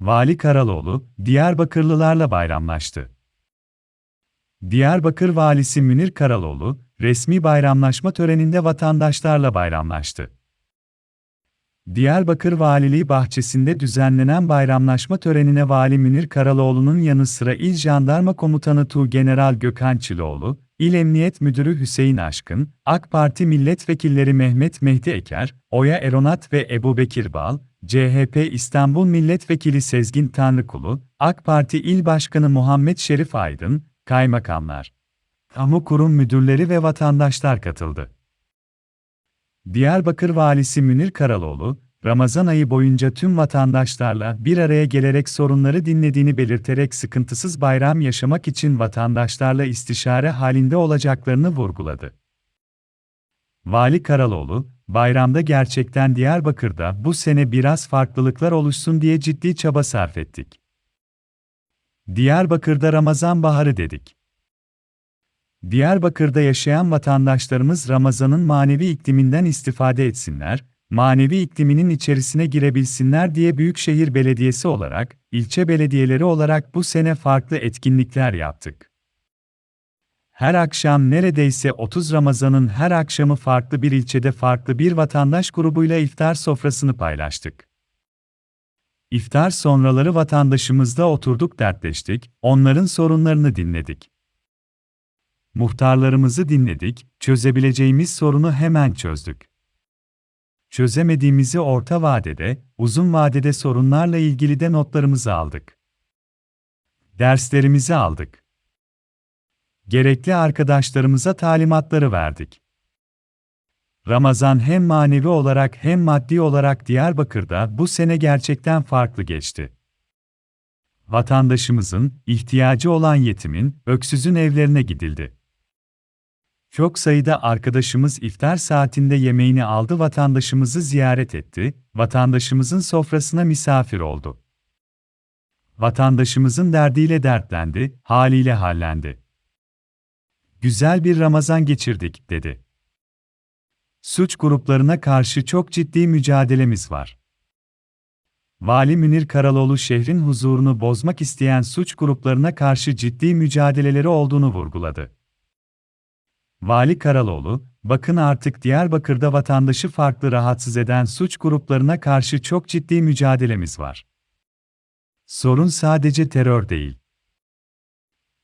Vali Karaloğlu, Diyarbakırlılarla bayramlaştı. Diyarbakır Valisi Münir Karaloğlu, resmi bayramlaşma töreninde vatandaşlarla bayramlaştı. Diyarbakır Valiliği bahçesinde düzenlenen bayramlaşma törenine Vali Münir Karaloğlu'nun yanı sıra İl Jandarma Komutanı Tuğgeneral Gökhan Çiloğlu, İl Emniyet Müdürü Hüseyin Aşkın, AK Parti milletvekilleri Mehmet Mehdi Eker, Oya Eronat ve Ebu Bekir Bal, CHP İstanbul Milletvekili Sezgin Tanrıkulu, AK Parti İl Başkanı Muhammed Şerif Aydın, kaymakamlar, kamu kurum müdürleri ve vatandaşlar katıldı. Diyarbakır Valisi Münir Karaloğlu, Ramazan ayı boyunca tüm vatandaşlarla bir araya gelerek sorunları dinlediğini belirterek sıkıntısız bayram yaşamak için vatandaşlarla istişare halinde olacaklarını vurguladı. Vali Karaloğlu, bayramda gerçekten Diyarbakır'da bu sene biraz farklılıklar oluşsun diye ciddi çaba sarf ettik. Diyarbakır'da Ramazan baharı dedik. Diyarbakır'da yaşayan vatandaşlarımız Ramazan'ın manevi ikliminden istifade etsinler, manevi ikliminin içerisine girebilsinler diye Büyükşehir Belediyesi olarak, ilçe belediyeleri olarak bu sene farklı etkinlikler yaptık. Her akşam neredeyse 30 Ramazan'ın her akşamı farklı bir ilçede farklı bir vatandaş grubuyla iftar sofrasını paylaştık. İftar sonraları vatandaşımızla oturduk dertleştik, onların sorunlarını dinledik. Muhtarlarımızı dinledik, çözebileceğimiz sorunu hemen çözdük. Çözemediğimizi orta vadede, uzun vadede sorunlarla ilgili de notlarımızı aldık. Derslerimizi aldık. Gerekli arkadaşlarımıza talimatları verdik. Ramazan hem manevi olarak hem maddi olarak Diyarbakır'da bu sene gerçekten farklı geçti. Vatandaşımızın, ihtiyacı olan yetimin, öksüzün evlerine gidildi. Çok sayıda arkadaşımız iftar saatinde yemeğini aldı vatandaşımızı ziyaret etti, vatandaşımızın sofrasına misafir oldu. Vatandaşımızın derdiyle dertlendi, haliyle hallendi. Güzel bir Ramazan geçirdik, dedi. Suç gruplarına karşı çok ciddi mücadelemiz var. Vali Münir Karaloğlu şehrin huzurunu bozmak isteyen suç gruplarına karşı ciddi mücadeleleri olduğunu vurguladı. Vali Karaloğlu, bakın artık Diyarbakır'da vatandaşı farklı rahatsız eden suç gruplarına karşı çok ciddi mücadelemiz var. Sorun sadece terör değil.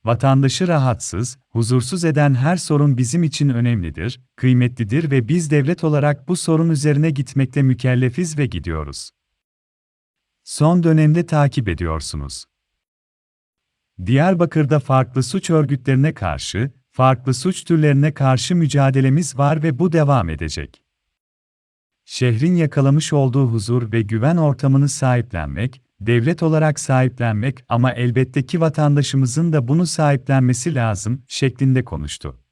Vatandaşı rahatsız, huzursuz eden her sorun bizim için önemlidir, kıymetlidir ve biz devlet olarak bu sorun üzerine gitmekle mükellefiz ve gidiyoruz. Son dönemde takip ediyorsunuz. Diyarbakır'da farklı suç örgütlerine karşı, farklı suç türlerine karşı mücadelemiz var ve bu devam edecek. Şehrin yakalamış olduğu huzur ve güven ortamını sahiplenmek, devlet olarak sahiplenmek ama elbette ki vatandaşımızın da bunu sahiplenmesi lazım şeklinde konuştu.